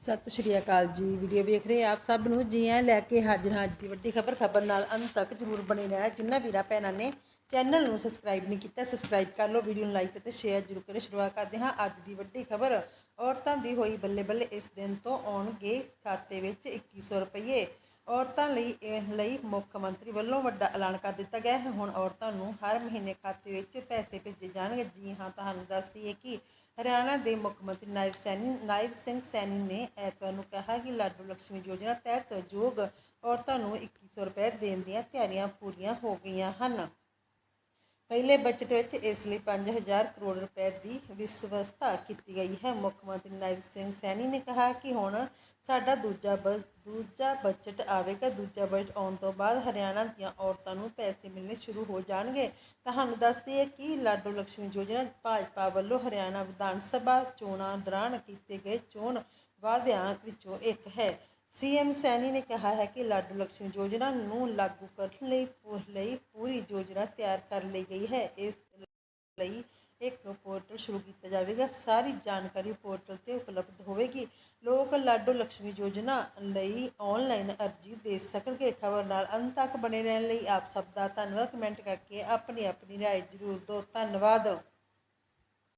ਸਤਿ ਸ਼੍ਰੀ ਅਕਾਲ ਜੀ। ਵੀਡੀਓ ਵੇਖ ਰਹੇ ਆਪ ਸਭ ਨੂੰ? ਜੀ ਆਇਆਂ ਲੈ ਕੇ ਹਾਜ਼ਰ ਹਾਂ ਅੱਜ ਦੀ ਵੱਡੀ ਖਬਰ। ਖਬਰ ਨਾਲ ਅੰਤ ਤੱਕ ਜਰੂਰ ਬਣੇ ਰਹਿਣਾ ਜਿਨ੍ਹਾਂ ਵੀਰਾਂ ਭੈਣਾਂ ਨੇ ਚੈਨਲ ਨੂੰ ਸਬਸਕ੍ਰਾਈਬ ਨਹੀਂ ਕੀਤਾ ਸਬਸਕ੍ਰਾਈਬ ਕਰ ਲਓ, ਵੀਡੀਓ ਨੂੰ ਲਾਈਕ ਅਤੇ ਸ਼ੇਅਰ ਜਰੂਰ ਕਰੇ ਸ਼ੁਰੂਆਤ ਕਰਦੇ ਹਾਂ ਅੱਜ ਦੀ ਵੱਡੀ ਖਬਰ। ਔਰਤਾਂ ਦੀ ਹੋਈ ਬੱਲੇ ਬੱਲੇ ਇਸ ਦਿਨ ਤੋਂ ਆਉਣਗੇ ਖਾਤੇ ਵਿੱਚ 2100 ਰੁਪਏ ਔਰਤਾਂ ਲਈ ਇਹ ਲਈ ਮੁੱਖ ਮੰਤਰੀ ਵੱਲੋਂ ਵੱਡਾ ਐਲਾਨ ਕਰ ਦਿੱਤਾ ਗਿਆ ਹੈ। ਹੁਣ ਔਰਤਾਂ ਨੂੰ ਹਰ ਮਹੀਨੇ ਖਾਤੇ ਵਿੱਚ ਪੈਸੇ ਭੇਜੇ ਜਾਣਗੇ। ਜੀ ਹਾਂ, ਤੁਹਾਨੂੰ ਦੱਸਦੀ ਹੈ ਕਿ ਹਰਿਆਣਾ ਦੇ ਮੁੱਖ ਮੰਤਰੀ ਨਾਇਬ ਸੈਣੀ, ਨਾਇਬ ਸਿੰਘ ਸੈਣੀ ਨੇ ਐਤਵਾਰ ਨੂੰ ਕਿਹਾ ਕਿ ਲਾਡੂ ਲక్ష్ਮੀ ਯੋਜਨਾ ਤਹਿਤ ਯੋਗ ਔਰਤਾਂ ਨੂੰ 2100 ਰੁਪਏ ਦੇਣ ਦੀਆਂ ਤਿਆਰੀਆਂ ਪੂਰੀਆਂ ਹੋ ਗਈਆਂ ਹਨ। ਪਹਿਲੇ ਬਜਟ ਵਿੱਚ ਇਸ ਲਈ 5000 ਕਰੋੜ ਰੁਪਏ ਦੀ ਵਿਵਸਥਾ ਕੀਤੀ ਗਈ ਹੈ। ਮੁੱਖ ਮੰਤਰੀ ਨਾਇਬ ਸਿੰਘ ਸੈਣੀ ਨੇ ਕਿਹਾ ਕਿ ਹੁਣ ਸਾਡਾ ਦੂਜਾ ਬਜ, ਦੂਜਾ ਬਜਟ ਆਵੇਗਾ। ਦੂਜਾ ਬਜਟ ਆਉਣ ਤੋਂ ਬਾਅਦ ਹਰਿਆਣਾ ਦੀਆਂ ਔਰਤਾਂ ਨੂੰ ਪੈਸੇ ਮਿਲਣੇ ਸ਼ੁਰੂ ਹੋ ਜਾਣਗੇ। ਤੁਹਾਨੂੰ ਦੱਸ ਦਈਏ ਕਿ ਲਾਡੋ ਲక్ష్ਮੀ ਯੋਜਨਾ ਭਾਜਪਾ ਵੱਲੋਂ ਹਰਿਆਣਾ ਵਿਧਾਨ ਸਭਾ ਚੋਣਾਂ ਦੌਰਾਨ ਕੀਤੇ ਗਏ ਚੋਣ ਵਾਅਦਿਆਂ ਵਿੱਚੋਂ ਇੱਕ ਹੈ। ਸੀਐਮ ਸੈਣੀ ਨੇ ਕਿਹਾ ਹੈ ਕਿ ਲਾਡੂ ਲਕਸ਼ਮੀ ਯੋਜਨਾ ਨੂੰ ਲਾਗੂ ਕਰਨ ਲਈ ਲਈ ਪੂਰੀ ਯੋਜਨਾ ਤਿਆਰ ਕਰ ਲਈ ਗਈ ਹੈ। ਇਸ ਲਈ ਇੱਕ ਪੋਰਟਲ ਸ਼ੁਰੂ ਕੀਤਾ ਜਾਵੇਗਾ। ਸਾਰੀ ਜਾਣਕਾਰੀ ਪੋਰਟਲ ਤੇ ਉਪਲਬਧ ਹੋਵੇਗੀ। ਲੋਕ ਲਾਡੂ ਲਕਸ਼ਮੀ ਯੋਜਨਾ ਲਈ ਆਨਲਾਈਨ ਅਰਜ਼ੀ ਦੇ ਸਕਣਗੇ। ਖਬਰ ਨਾਲ ਅੰਤ ਤੱਕ ਬਣੇ ਰਹਿਣ ਲਈ ਆਪ ਸਭ ਦਾ ਧੰਨਵਾਦ। ਕਮੈਂਟ ਕਰਕੇ ਆਪਣੀ ਆਪਣੀ رائے ਜ਼ਰੂਰ ਦਿਓ। ਧੰਨਵਾਦ।